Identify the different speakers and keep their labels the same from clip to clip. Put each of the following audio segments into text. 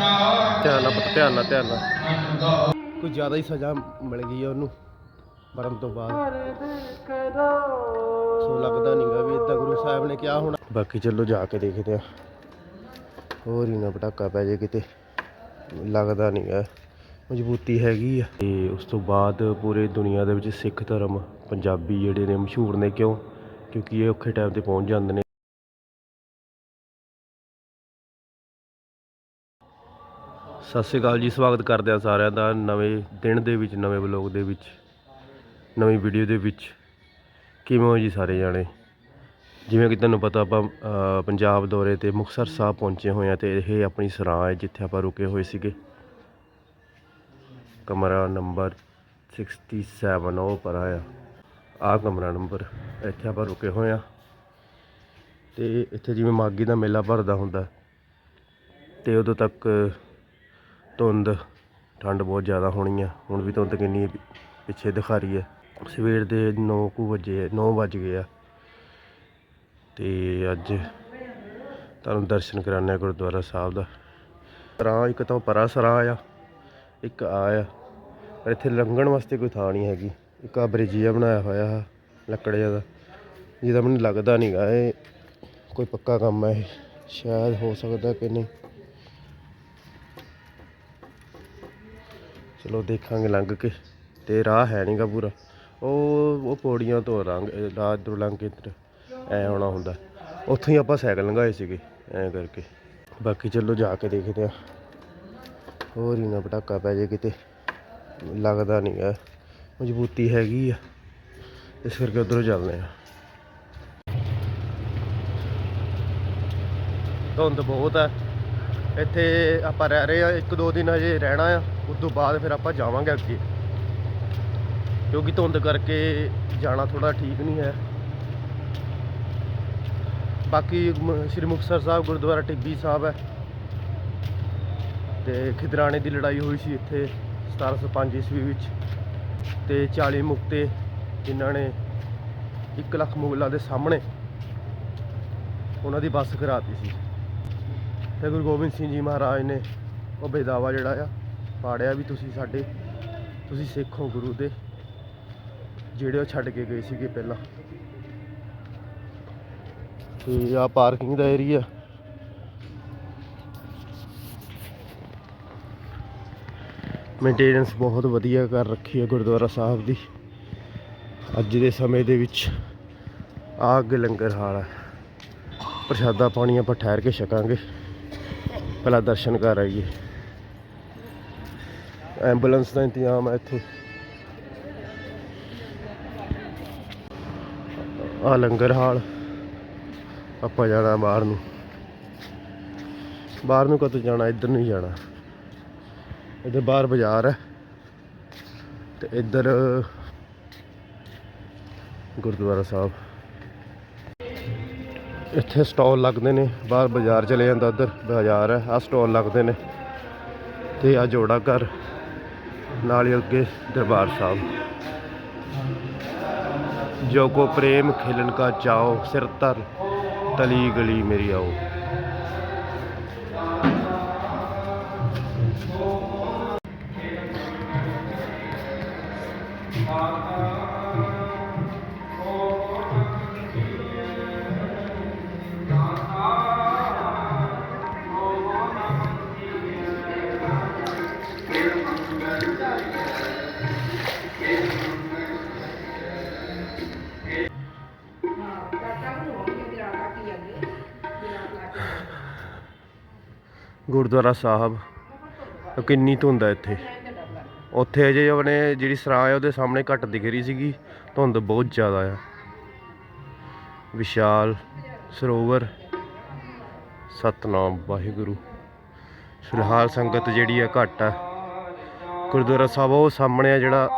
Speaker 1: ਧਿਆਨ ਨਾਲ ਪੁੱਤ, ਧਿਆਨ ਨਾਲ ਧਿਆਨ ਨਾਲ। ਕੋਈ ਜ਼ਿਆਦਾ ਹੀ ਸਜ਼ਾ ਮਿਲ ਗਈ ਹੈ ਉਹਨੂੰ, ਮਰਨ ਤੋਂ ਬਾਅਦ। ਸੋ ਲੱਗਦਾ ਨਹੀਂਗਾ ਵੀ ਇਦਾਂ ਗੁਰੂ ਸਾਹਿਬ ਨੇ ਕਿਹਾ ਹੋਣਾ। ਬਾਕੀ ਚਲੋ ਜਾ ਕੇ ਦੇਖਦੇ ਆ। ਹੋਰ ਹੀ ਨਾ ਪਟਾਕਾ ਪੈ ਜੇ ਕਿਤੇ। ਲੱਗਦਾ ਨਹੀਂਗਾ ਮਜ਼ਬੂਤੀ ਹੈਗੀ ਆ। ਤੇ ਉਸ ਤੋਂ ਬਾਅਦ ਪੂਰੇ ਦੁਨੀਆ ਦੇ ਵਿੱਚ ਸਿੱਖ ਧਰਮ, ਪੰਜਾਬੀ ਜਿਹੜੇ ਨੇ ਮਸ਼ਹੂਰ ਨੇ ਕਿਉਂ? ਕਿਉਂਕਿ ਇਹ ਔਖੇ ਟਾਈਮ ਤੇ ਪਹੁੰਚ ਜਾਂਦੇ ਨੇ। ਸਤਿ ਸ਼੍ਰੀ ਅਕਾਲ ਜੀ ਸਵਾਗਤ ਕਰਦੇ ਆ ਸਾਰਿਆਂ ਦਾ ਨਵੇਂ ਦਿਨ ਦੇ ਵਿੱਚ ਨਵੇਂ ਵਲੌਗ ਦੇ ਵਿੱਚ ਨਵੀਂ ਵੀਡੀਓ ਦੇ ਵਿੱਚ। ਕਿਵੇਂ ਹੋ ਜੀ ਸਾਰੇ ਜਾਣੇ? ਜਿਵੇਂ ਕਿ ਤੁਹਾਨੂੰ ਪਤਾ ਆਪਾਂ ਅ, ਪੰਜਾਬ ਦੌਰੇ ਤੇ ਮੁਕਤਸਰ ਸਾਹਿਬ ਪਹੁੰਚੇ ਹੋਏ ਆ ਤੇ ਇਹ ਆਪਣੀ ਸਰਾਂ ਹੈ ਜਿੱਥੇ ਆਪਾਂ ਰੁਕੇ ਹੋਏ ਸੀਗੇ। ਕਮਰਾ ਨੰਬਰ 67 ਉਹ ਪਰ ਆਇਆ। ਆ ਕਮਰਾ ਨੰਬਰ ਇੱਥੇ ਆਪਾਂ ਰੁਕੇ ਹੋਏ ਆ ਤੇ ਇੱਥੇ ਜਿਵੇਂ ਮਾਗੀ ਦਾ ਮੇਲਾ ਭਰਦਾ ਹੁੰਦਾ ਤੇ ਉਦੋਂ ਤੱਕ ਧੁੰਦ, ਠੰਡ ਬਹੁਤ ਜ਼ਿਆਦਾ ਹੋਣੀ ਆ। ਹੁਣ ਵੀ ਧੁੰਦ ਕਿੰਨੀ ਪਿੱਛੇ ਦਿਖਾ ਰਹੀ ਹੈ ਸਵੇਰ ਦੇ 9 ਕੁ ਵਜੇ 9 ਵੱਜ ਗਏ ਆ। ਤੇ ਅੱਜ ਤੁਹਾਨੂੰ ਦਰਸ਼ਨ ਕਰਾਣੇ ਗੁਰਦੁਆਰਾ ਸਾਹਿਬ ਦਾ। ਸਰਾਂ ਇੱਕ ਤਾਂ ਪਰਾ ਸਰਾਂ ਆ, ਇੱਕ ਆ ਆ। ਪਰ ਇੱਥੇ ਲੰਘਣ ਵਾਸਤੇ ਕੋਈ ਥਾਂ ਨਹੀਂ ਹੈਗੀ। ਇੱਕ ਆ ਬ੍ਰਿਜ ਬਣਾਇਆ ਹੋਇਆ ਹੈ ਲੱਕੜਿਆਂ ਦਾ। ਜਿਹਦਾ ਮੈਨੂੰ ਲੱਗਦਾ ਨਹੀਂਗਾ ਇਹ ਕੋਈ ਪੱਕਾ ਕੰਮ ਹੈ ਇਹ। ਸ਼ਾਇਦ ਹੋ ਸਕਦਾ ਕਿ ਨਹੀਂ। ਚਲੋ ਦੇਖਾਂਗੇ ਲੰਘ ਕੇ, ਤੇ ਰਾਹ ਹੈ ਨਹੀਂਗਾ ਪੂਰਾ। ਉਹ ਉਹ ਪੌੜੀਆਂ ਤੋਂ ਰੰਗ ਰਾਹ ਤੋਂ ਲੰਘ ਕੇ ਇੱਧਰ ਐ ਆਉਣਾ ਹੁੰਦਾ। ਉੱਥੋਂ ਹੀ ਆਪਾਂ ਸਾਈਕਲ ਲੰਘਾਏ ਸੀਗੇ, ਐ ਕਰਕੇ। ਬਾਕੀ ਚਲੋ ਜਾ ਕੇ ਦੇਖਦੇ ਆ ਹੋਰ ਹੀ ਨਾ ਪਟਾਕਾ ਪੈ ਜੇ ਕਿਤੇ। ਲੱਗਦਾ ਨਹੀਂ ਹੈ ਮਜ਼ਬੂਤੀ ਹੈਗੀ ਆ। ਇਸ ਕਰਕੇ ਉਧਰੋਂ ਚੱਲਦੇ ਆ ਧੁੰਦ ਬਹੁਤ ਹੈ ਇੱਥੇ ਆਪਾਂ ਰਹਿ ਰਹੇ ਆ ਇੱਕ ਦੋ ਦਿਨ ਅਜੇ ਰਹਿਣਾ ਆ ਉਸ ਤੋਂ ਬਾਅਦ ਫਿਰ ਆਪਾਂ ਜਾਵਾਂਗੇ ਅੱਗੇ। ਕਿਉਂਕਿ ਧੁੰਦ ਕਰਕੇ ਜਾਣਾ ਥੋੜਾ ਠੀਕ ਨਹੀਂ ਹੈ। ਬਾਕੀ ਸ਼੍ਰੀ ਮੁਕਤਸਰ ਸਾਹਿਬ, ਗੁਰਦੁਆਰਾ ਟਿੱਬੀ ਸਾਹਿਬ ਹੈ। ਤੇ ਖਿਦਰਾਣੇ ਦੀ ਲੜਾਈ ਹੋਈ ਸੀ ਇੱਥੇ 1705 ਈਸਵੀ ਵਿੱਚ। ਤੇ 40 ਮੁਕਤੇ ਜਿਨ੍ਹਾਂ ਨੇ 1 ਲੱਖ ਮੁਗਲਾਂ ਦੇ ਸਾਹਮਣੇ ਉਹਨਾਂ ਦੀ ਬੱਸ ਕਰਾਤੀ ਸੀ। ਤੇ ਗੁਰੂ ਗੋਬਿੰਦ ਸਿੰਘ ਜੀ ਮਹਾਰਾਜ ਨੇ ਉਹ ਬੇਦਾਵਾ ਜਿਹੜਾ ਆ, ਪਾੜਿਆ ਵੀ ਤੁਸੀਂ ਸਾਡੇ, ਤੁਸੀਂ ਸਿੱਖ ਹੋ ਗੁਰੂ ਦੇ, ਜਿਹੜੇ ਉਹ ਛੱਡ ਕੇ ਗਏ ਸੀਗੇ ਪਹਿਲਾਂ। ਤੇ ਆ ਪਾਰਕਿੰਗ ਦਾ ਏਰੀਆ ਮੇਨਟੇਨੈਂਸ ਬਹੁਤ ਵਧੀਆ ਕਰ ਰੱਖੀ ਹੈ ਗੁਰਦੁਆਰਾ ਸਾਹਿਬ ਦੀ। ਅੱਜ ਦੇ ਸਮੇਂ ਦੇ ਵਿੱਚ ਆ ਅੱਗੇ ਲੰਗਰ ਹਾਲ ਹੈ ਪ੍ਰਸ਼ਾਦਾ ਪਾਣੀ ਆਪਾਂ ਠਹਿਰ ਕੇ ਛਕਾਂਗੇ। ਪਹਿਲਾਂ ਦਰਸ਼ਨ ਕਰ ਆਈਏ। ਐਂਬੂਲੈਂਸ ਦਾ ਇੰਤਜ਼ਾਮ ਹੈ ਇੱਥੇ। ਆ ਲੰਗਰ ਹਾਲ। ਆਪਾਂ ਜਾਣਾ ਬਾਹਰ ਨੂੰ। ਬਾਹਰ ਨੂੰ ਕਦੋਂ ਜਾਣਾ, ਇੱਧਰ ਨੂੰ ਹੀ ਜਾਣਾ। ਇੱਧਰ ਬਾਹਰ ਬਾਜ਼ਾਰ ਹੈ। ਤੇ ਇੱਧਰ ਗੁਰਦੁਆਰਾ ਸਾਹਿਬ। ਇੱਥੇ ਸਟਾਲ ਲੱਗਦੇ ਨੇ, ਬਾਹਰ ਬਾਜ਼ਾਰ ਚਲੇ ਜਾਂਦਾ ਉੱਧਰ, ਬਾਜ਼ਾਰ ਹੈ ਆ ਸਟਾਲ ਲੱਗਦੇ ਨੇ ਤੇ ਆ ਜੋੜਾ ਘਰ, ਨਾਲ ਹੀ ਅੱਗੇ ਦਰਬਾਰ ਸਾਹਿਬ। ਜੋ ਕੋ ਪ੍ਰੇਮ ਖਿਲਨ ਕਾ ਚਾਓ ਸਿਰ ਤਰ ਤਲੀ ਗਲੀ ਮੇਰੀ ਆਓ। ਗੁਰਦੁਆਰਾ ਸਾਹਿਬ। ਕਿੰਨੀ ਧੁੰਦ ਹੈ ਇੱਥੇ। ਉੱਥੇ ਅਜੇ ਆਪਣੇ ਜਿਹੜੀ ਸਰਾਂ ਹੈ ਉਹਦੇ ਸਾਹਮਣੇ ਘੱਟ ਦਿਖ ਰਹੀ ਸੀਗੀ। ਧੁੰਦ ਬਹੁਤ ਜ਼ਿਆਦਾ ਆ। ਵਿਸ਼ਾਲ ਸਰੋਵਰ। ਸਤਨਾਮ ਵਾਹਿਗੁਰੂ। ਫਿਲਹਾਲ ਸੰਗਤ ਜਿਹੜੀ ਆ ਘੱਟ ਆ। ਗੁਰਦੁਆਰਾ ਸਾਹਿਬ ਉਹ ਸਾਹਮਣੇ ਆ ਜਿਹੜਾ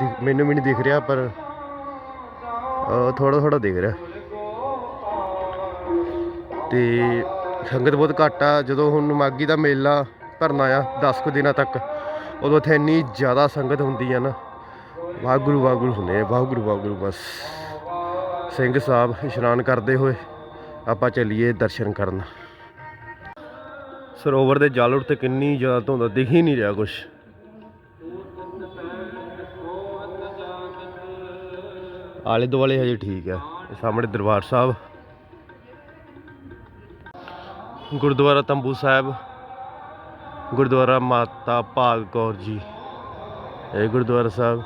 Speaker 1: ਦਿਖ- ਮੈਨੂੰ ਵੀ ਨਹੀਂ ਦਿਖ ਰਿਹਾ, ਪਰ ਥੋੜਾ ਥੋੜਾ ਦਿਖ ਰਿਹਾ। ਤੇ ਸੰਗਤ ਬਹੁਤ ਘੱਟ ਆ। ਜਦੋਂ ਹੁਣ ਮਾਗੀ ਦਾ ਮੇਲਾ ਭਰਨਾ ਆ 10 ਕੁ ਦਿਨਾਂ ਤੱਕ, ਉਦੋਂ ਇੱਥੇ ਇੰਨੀ ਜ਼ਿਆਦਾ ਸੰਗਤ ਹੁੰਦੀ ਆ ਨਾ। ਵਾਹਿਗੁਰੂ ਵਾਹਿਗੁਰੂ ਹੁੰਦੇ ਆ, ਵਾਹਿਗੁਰੂ ਵਾਹਿਗੁਰੂ, ਬਸ। ਸਿੰਘ ਸਾਹਿਬ ਇਸ਼ਨਾਨ ਕਰਦੇ ਹੋਏ ਆਪਾਂ ਚੱਲੀਏ ਦਰਸ਼ਨ ਕਰਨ। ਸਰੋਵਰ ਦੇ ਜਲ ਉੱਤੇ ਕਿੰਨੀ ਜ਼ਿਆਦਾ ਧੁੰਦ ਦਿਖ ਹੀ ਨਹੀਂ ਰਿਹਾ ਕੁਛ। ਆਲੇ ਦੁਆਲੇ ਹਜੇ ਠੀਕ ਹੈ ਸਾਹਮਣੇ ਦਰਬਾਰ ਸਾਹਿਬ। ਗੁਰਦੁਆਰਾ ਤੰਬੂ ਸਾਹਿਬ, ਗੁਰਦੁਆਰਾ ਮਾਤਾ ਭਾਗ ਕੌਰ ਜੀ। ਇਹ ਗੁਰਦੁਆਰਾ ਸਾਹਿਬ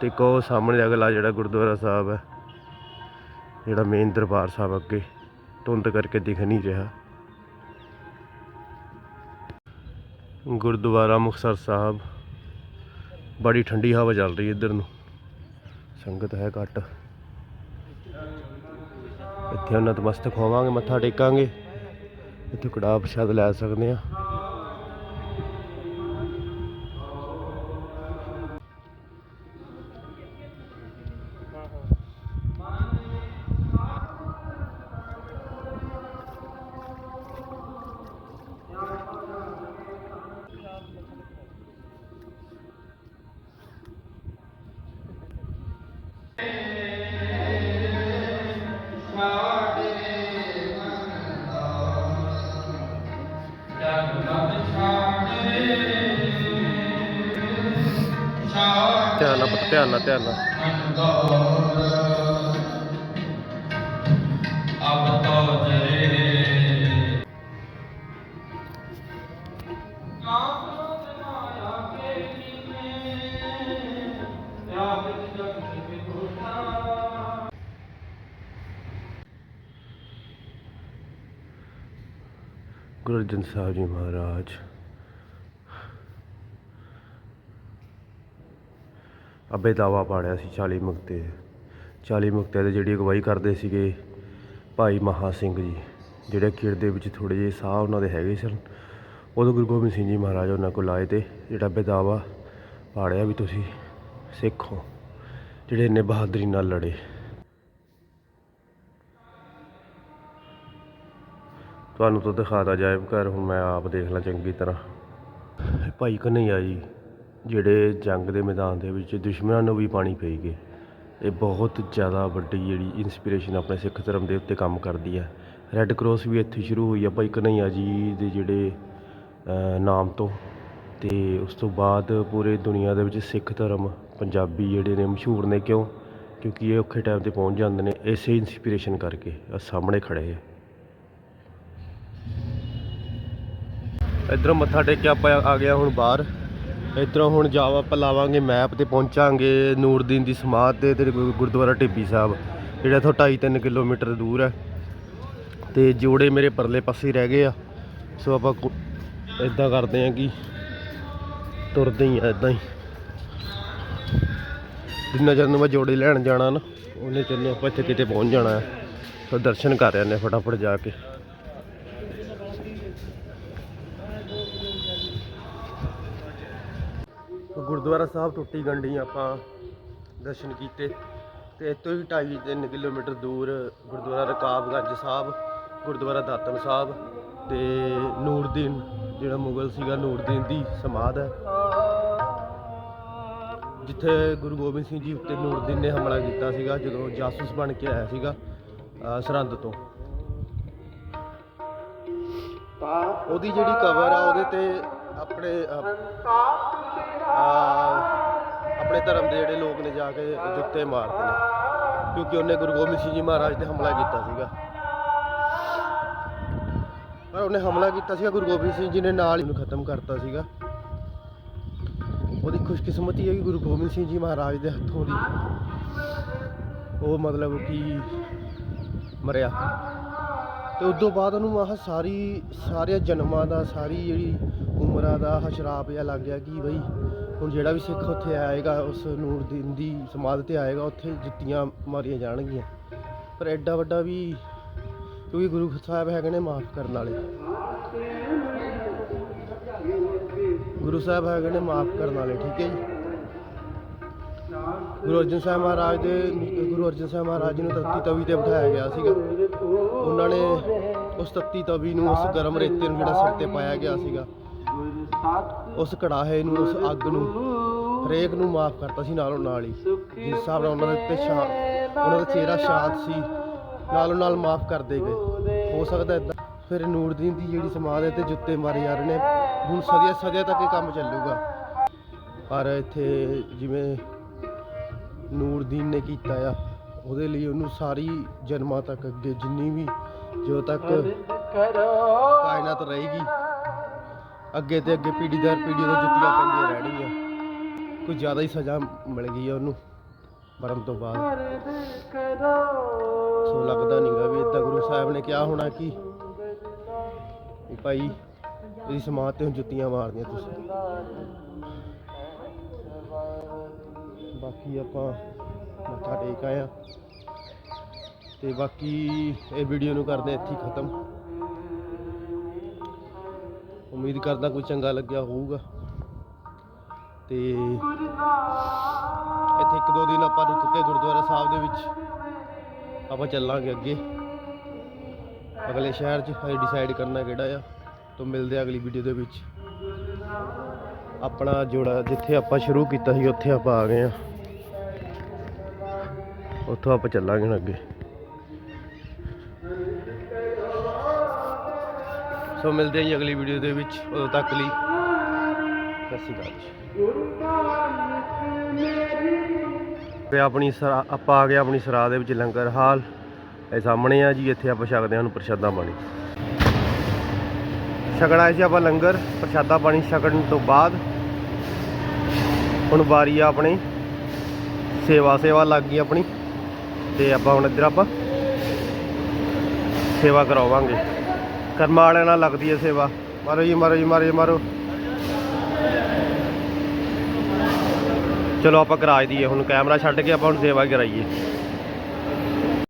Speaker 1: ਤੇ ਕੋ ਸਾਹਮਣੇ ਅਗਲਾ ਜਿਹੜਾ ਗੁਰਦੁਆਰਾ ਸਾਹਿਬ ਹੈ, ਜਿਹੜਾ ਮੇਨ ਦਰਬਾਰ ਸਾਹਿਬ ਅੱਗੇ ਧੁੰਦ ਕਰਕੇ ਦਿਖ ਨਹੀਂ ਰਿਹਾ। ਗੁਰਦੁਆਰਾ ਮੁਕਤਸਰ ਸਾਹਿਬ, ਬੜੀ ਠੰਡੀ ਹਵਾ ਚੱਲ ਰਹੀ ਇੱਧਰ ਨੂੰ। ਸੰਗਤ ਹੈ ਘੱਟ। ਇੱਥੇ ਉਹਨਾਂ ਮਸਤਕ ਹੋਵਾਂਗੇ ਮੱਥਾ ਟੇਕਾਂਗੇ। ਇੱਥੋਂ ਕੜਾਹ ਪ੍ਰਸ਼ਾਦ ਲੈ ਸਕਦੇ ਹਾਂ। ਧਿਆਨ ਨਾਲ ਪੁੱਤ ਧਿਆਨ ਨਾਲ ਧਿਆਨ ਨਾਲ ਗੁਰੂ ਅਰਜਨ ਸਾਹਿਬ ਜੀ ਮਹਾਰਾਜ ਅੱਬੇ ਦਾਵਾ ਪਾੜਿਆ ਸੀ 40 ਮੁਕਤੇ। 40 ਮੁਕਤਿਆਂ ਦੇ ਜਿਹੜੀ ਅਗਵਾਈ ਕਰਦੇ ਸੀਗੇ ਭਾਈ ਮਹਾ ਸਿੰਘ ਜੀ, ਜਿਹੜੇ ਖੇਡ ਦੇ ਵਿੱਚ ਥੋੜੇ ਜਿਹੇ ਸਾਹ ਉਹਨਾਂ ਦੇ ਹੈਗੇ ਸਨ। ਉਦੋਂ ਗੁਰੂ ਗੋਬਿੰਦ ਸਿੰਘ ਜੀ ਮਹਾਰਾਜ ਉਹਨਾਂ ਕੋਲ ਆਏ ਤੇ ਜਿਹੜਾ ਬੇਦਾਵਾ ਪਾੜਿਆ ਵੀ ਤੁਸੀਂ ਸਿੱਖ ਹੋ, ਜਿਹੜੇ ਇੰਨੇ ਬਹਾਦਰੀ ਨਾਲ ਲੜੇ। ਤੁਹਾਨੂੰ ਤਾਂ ਦਿਖਾਤਾ ਜਾਇਬ ਘਰ, ਹੁਣ ਮੈਂ ਆਪ ਦੇਖ ਲਾਂ ਚੰਗੀ ਤਰ੍ਹਾਂ। ਭਾਈ ਕਨਈਆ ਜੀ ਜਿਹੜੇ ਜੰਗ ਦੇ ਮੈਦਾਨ ਦੇ ਵਿੱਚ ਦੁਸ਼ਮਣਾਂ ਨੂੰ ਵੀ ਪਾਣੀ ਪਈ ਗਏ ਇਹ ਬਹੁਤ ਜ਼ਿਆਦਾ ਵੱਡੀ ਜਿਹੜੀ ਇੰਸਪੀਰੇਸ਼ਨ ਆਪਣੇ ਸਿੱਖ ਧਰਮ ਦੇ ਉੱਤੇ ਕੰਮ ਕਰਦੀ ਹੈ। ਰੈੱਡ ਕਰੋਸ ਵੀ ਇੱਥੇ ਸ਼ੁਰੂ ਹੋਈ ਆ ਭਾਈ ਕਨਈਆ ਜੀ ਦੇ ਜਿਹੜੇ ਨਾਮ ਤੋਂ। ਅਤੇ ਉਸ ਤੋਂ ਬਾਅਦ ਪੂਰੇ ਦੁਨੀਆ ਦੇ ਵਿੱਚ ਸਿੱਖ ਧਰਮ ਪੰਜਾਬੀ ਜਿਹੜੇ ਨੇ ਮਸ਼ਹੂਰ ਨੇ ਕਿਉਂ? ਕਿਉਂਕਿ ਇਹ ਔਖੇ ਟਾਈਮ ਤੇ ਪਹੁੰਚ ਜਾਂਦੇ ਨੇ, ਇਸੇ ਇੰਸਪੀਰੇਸ਼ਨ ਕਰਕੇ ਆਹ ਸਾਹਮਣੇ ਖੜੇ ਆ। ਇਧਰੋਂ ਮੱਥਾ ਟੇਕ ਕੇ ਆਪਾਂ ਆ ਗਿਆ ਹੁਣ ਬਾਹਰ। ਇਧਰੋਂ ਹੁਣ ਜਾਵਾ ਆਪਾਂ ਲਾਵਾਂਗੇ ਮੈਪ ਤੇ ਪਹੁੰਚਾਂਗੇ ਨੂਰਦੀਨ ਦੀ ਸਮਾਧ ਤੇ ਤੇ ਗੁ- ਗੁਰਦੁਆਰਾ ਟਿੱਬੀ ਸਾਹਿਬ, ਜਿਹੜਾ ਇੱਥੋਂ 2.5-3 ਕਿਲੋਮੀਟਰ ਦੂਰ ਹੈ। ਤੇ ਜੋੜੇ ਮੇਰੇ ਪਰਲੇ ਪਾਸੇ ਰਹਿ ਗਏ ਆ। ਸੋ ਆਪਾਂ ਇਦਾਂ ਕਰਦੇ ਆ ਕਿ ਤੁਰਦੇ ਹੀ ਆ ਇਦਾਂ ਹੀ। ਜਿੰਨਾ ਚਿਰ ਨੂੰ ਮੈਂ ਜੋੜੇ ਲੈਣ ਜਾਣਾ ਨਾ, ਉਹਨੇ ਚਿਰ ਨੂੰ ਆਪਾਂ ਇੱਥੇ ਕਿਤੇ ਪਹੁੰਚ ਜਾਣਾ ਹੈ। ਸੋ ਦਰਸ਼ਨ ਕਰ ਆਨੇ ਫਟਾਫਟ ਜਾ ਕੇ। ਗੁਰਦੁਆਰਾ ਸਾਹਿਬ ਟੁੱਟੀ ਗੰਢੀ ਆਪਾਂ ਦਰਸ਼ਨ ਕੀਤੇ ਤੇ ਇੱਥੋਂ ਹੀ 2.5 3 ਕਿਲੋਮੀਟਰ ਦੂਰ ਗੁਰਦੁਆਰਾ ਰਕਾਬਗੰਜ ਸਾਹਿਬ, ਗੁਰਦੁਆਰਾ ਦਾਤਨ ਸਾਹਿਬ ਤੇ ਨੂਰਦੀਨ, ਜਿਹੜਾ ਮੁਗਲ ਸੀਗਾ ਨੂਰਦੀਨ ਦੀ ਸਮਾਧ ਹੈ। ਜਿੱਥੇ ਗੁਰੂ ਗੋਬਿੰਦ ਸਿੰਘ ਜੀ ਉੱਤੇ ਨੂਰਦੀਨ ਨੇ ਹਮਲਾ ਕੀਤਾ ਸੀਗਾ, ਜਦੋਂ ਜਾਸੂਸ ਬਣ ਕੇ ਆਇਆ ਸੀਗਾ ਸਰਹੰਦ ਤੋਂ। ਉਹਦੀ ਜਿਹੜੀ ਕਵਰ ਆ, ਉਹਦੇ ਤੇ ਆਪਣੇ ਆਪਣੇ ਧਰਮ ਦੇ ਜਿਹੜੇ ਲੋਕ ਨੇ ਜਾ ਕੇ ਜੁੱਤੇ ਮਾਰਦੇ ਨੇ। ਕਿਉਂਕਿ ਉਹਨੇ ਗੁਰੂ ਗੋਬਿੰਦ ਸਿੰਘ ਜੀ ਮਹਾਰਾਜ ਤੇ ਹਮਲਾ ਕੀਤਾ ਸੀਗਾ। ਪਰ ਉਹਨੇ ਹਮਲਾ ਕੀਤਾ ਸੀਗਾ, ਗੁਰੂ ਗੋਬਿੰਦ ਸਿੰਘ ਜੀ ਨੇ ਨਾਲ ਹੀ ਉਹਨੂੰ ਖਤਮ ਕਰਤਾ ਸੀਗਾ। ਉਹਦੀ ਖੁਸ਼ਕਿਸਮਤੀ ਹੈ ਕਿ ਗੁਰੂ ਗੋਬਿੰਦ ਸਿੰਘ ਜੀ ਮਹਾਰਾਜ ਦੇ ਹੱਥੋਂ ਦੀ ਉਹ ਮਤਲਬ ਕਿ ਮਰਿਆ। ਤੇ ਉਸ ਤੋਂ ਬਾਅਦ ਉਹਨੂੰ ਆਹ ਸਾਰੀ ਸਾਰੇ ਜਨਮਾਂ ਦਾ, ਸਾਰੀ ਜਿਹੜੀ ਉਮਰਾਂ ਦਾ ਆਹ ਸ਼ਰਾਪ ਜਿਹਾ ਲੱਗ ਗਿਆ ਕਿ ਬਈ ਹੁਣ ਜਿਹੜਾ ਵੀ ਸਿੱਖ ਉੱਥੇ ਆਏਗਾ, ਉਸ ਨੂਰਦੀਨ ਦੀ ਸਮਾਧ ਤੇ ਆਏਗਾ, ਉੱਥੇ ਜੁੱਤੀਆਂ ਮਾਰੀਆਂ ਜਾਣਗੀਆਂ। ਪਰ ਐਡਾ ਵੱਡਾ ਵੀ ਕਿਉਂਕਿ ਗੁਰੂ ਸਾਹਿਬ ਹੈਗੇ ਨੇ ਮਾਫ ਕਰਨ ਵਾਲੇ। ਗੁਰੂ ਸਾਹਿਬ ਹੈਗੇ ਨੇ ਮਾਫ ਕਰਨ ਵਾਲੇ, ਠੀਕ ਹੈ ਜੀ? ਗੁਰੂ ਅਰਜਨ ਸਾਹਿਬ ਮਹਾਰਾਜ ਦੇ, ਗੁਰੂ ਅਰਜਨ ਸਾਹਿਬ ਮਹਾਰਾਜ ਜੀ ਨੂੰ ਤੱਤੀ ਤਵੀ ਤੇ ਬਿਠਾਇਆ ਗਿਆ ਸੀਗਾ। ਉਹਨਾਂ ਨੇ ਉਸ ਤੱਤੀ ਤਵੀ ਨੂੰ ਉਸ ਗਰਮ ਰੇਤੇ ਨੂੰ ਜਿਹੜਾ ਸਿਰ ਤੇ ਪਾਇਆ ਗਿਆ ਸੀਗਾ। ਉਸ ਕੜਾਹੇ ਨੂੰ ਉਸ ਅੱਗ ਨੂੰ ਹਰੇਕ ਨੂੰ ਮਾਫ ਕਰਤਾ ਸੀ ਨਾਲੋਂ ਨਾਲ ਹੀ। ਜਿਸ ਹਿਸਾਬ ਨਾਲ ਉਹਨਾਂ ਦੇ ਉੱਤੇ ਸ਼ਾਂਤ ਉਹਨਾਂ ਦਾ ਚਿਹਰਾ ਸ਼ਾਂਤ ਸੀ ਨਾਲੋਂ ਨਾਲ ਮਾਫ ਕਰਦੇ ਗਏ। ਹੋ ਸਕਦਾ ਇਦਾਂ ਫਿਰ ਨੂਰਦੀਨ ਦੀ ਜਿਹੜੀ ਸਮਾਧ ਹੈ ਤੇ ਜੁੱਤੇ ਮਾਰੇ ਜਾ ਰਹੇ ਨੇ ਹੁਣ ਸਦੀਆਂ ਸਦੀਆਂ ਤੱਕ ਇਹ ਕੰਮ ਚੱਲੂਗਾ। ਪਰ ਇੱਥੇ ਜਿਵੇਂ ਨੂਰਦੀਨ ਨੇ ਕੀਤਾ ਆ ਉਹਦੇ ਲਈ ਉਹਨੂੰ ਸਾਰੀ ਜਨਮਾਂ ਤੱਕ ਅੱਗੇ ਜਿੰਨੀ ਵੀ ਜਦੋਂ ਤੱਕ ਕਾਇਨਾਤ ਰਹੇਗੀ ਅੱਗੇ ਤੇ ਅੱਗੇ ਪੀੜੀ ਦਰ ਪੀੜੀ ਤੋਂ ਜੁੱਤੀਆਂ ਪੈਂਦੀਆਂ ਰਹਿਣਗੀਆਂ ਕੁਝ ਜ਼ਿਆਦਾ ਹੀ ਸਜ਼ਾ ਮਿਲ ਗਈ ਆ ਉਹਨੂੰ, ਮਰਨ ਤੋਂ ਬਾਅਦ। ਸੋ ਲੱਗਦਾ ਨਹੀਂਗਾ ਵੀ ਇਦਾਂ ਗੁਰੂ ਸਾਹਿਬ ਨੇ ਕਿਹਾ ਹੋਣਾ ਕਿ ਵੀ ਭਾਈ, ਇਹਦੀ ਸਮਾਧ ਤੇ ਹੁਣ ਜੁੱਤੀਆਂ ਮਾਰਦੀਆਂ ਤੁਸੀਂ। ਬਾਕੀ ਆਪਾਂ ਮੱਥਾ ਟੇਕ ਆਏ ਆ। ਤੇ ਬਾਕੀ ਇਹ ਵੀਡੀਓ ਨੂੰ ਕਰਦੇ ਇੱਥੇ ਖਤਮ। ਉਮੀਦ ਕਰਦਾ ਕੋਈ ਚੰਗਾ ਲੱਗਿਆ ਹੋਊਗਾ। ਤੇ ਇੱਥੇ ਇੱਕ ਦੋ ਦਿਨ ਆਪਾਂ ਰੁਕ ਕੇ ਗੁਰਦੁਆਰਾ ਸਾਹਿਬ ਦੇ ਵਿੱਚ ਆਪਾਂ ਚੱਲਾਂਗੇ ਅੱਗੇ। ਅਗਲੇ ਸ਼ਹਿਰ 'ਚ ਹਜੇ ਡਿਸਾਈਡ ਕਰਨਾ ਕਿਹੜਾ ਆ, ਤੋਂ ਮਿਲਦੇ ਆ ਅਗਲੀ ਵੀਡੀਓ ਦੇ ਵਿੱਚ। ਆਪਣਾ ਜੋੜਾ ਜਿੱਥੇ ਆਪਾਂ ਸ਼ੁਰੂ ਕੀਤਾ ਸੀ, ਉੱਥੇ ਆਪਾਂ ਆ ਗਏ ਆ ਉੱਥੋਂ ਆਪਾਂ ਚੱਲਾਂਗੇ ਹੁਣ ਅੱਗੇ। ਸੋ ਮਿਲਦੇ ਹਾਂ ਜੀ ਅਗਲੀ ਵੀਡੀਓ ਦੇ ਵਿੱਚ ਉਦੋਂ ਤੱਕ ਲਈ। ਸਤਿ ਸ਼੍ਰੀ ਅਕਾਲ ਜੀ। ਤੇ ਆਪਣੀ ਸਰਾ ਆਪਾਂ ਆ ਗਏ ਆਪਣੀ ਸਰਾ ਦੇ ਵਿੱਚ ਲੰਗਰ ਹਾਲ। ਇਹ ਸਾਹਮਣੇ ਆ ਜੀ, ਇੱਥੇ ਆਪਾਂ ਛਕਦੇ ਹਾਂ ਹੁਣ ਪ੍ਰਸ਼ਾਦਾ ਪਾਣੀ। ਛਕਣਾ ਸੀ ਆਪਾਂ ਲੰਗਰ, ਪ੍ਰਸ਼ਾਦਾ ਪਾਣੀ ਛਕਣ ਤੋਂ ਬਾਅਦ। ਹੁਣ ਵਾਰੀ ਆ ਆਪਣੀ। ਸੇਵਾ ਸੇਵਾ ਲੱਗ ਗਈ ਆਪਣੀ। ਤੇ ਆਪਾਂ ਹੁਣ ਇੱਧਰ ਆਪਾਂ ਸੇਵਾ ਕਰਾਵਾਂਗੇ। ਕਰਮਾਂ ਵਾਲਿਆਂ ਨਾਲ ਲੱਗਦੀ ਹੈ ਸੇਵਾ। ਮਾਰੋ ਜੀ ਮਾਰੋ ਜੀ ਮਾਰੋ ਜੀ, ਮਾਰੋ। ਚਲੋ ਆਪਾਂ ਕਰਾ ਦਈਏ ਹੁਣ ਕੈਮਰਾ ਛੱਡ ਕੇ ਆਪਾਂ ਹੁਣ ਸੇਵਾ ਕਰਾਈਏ।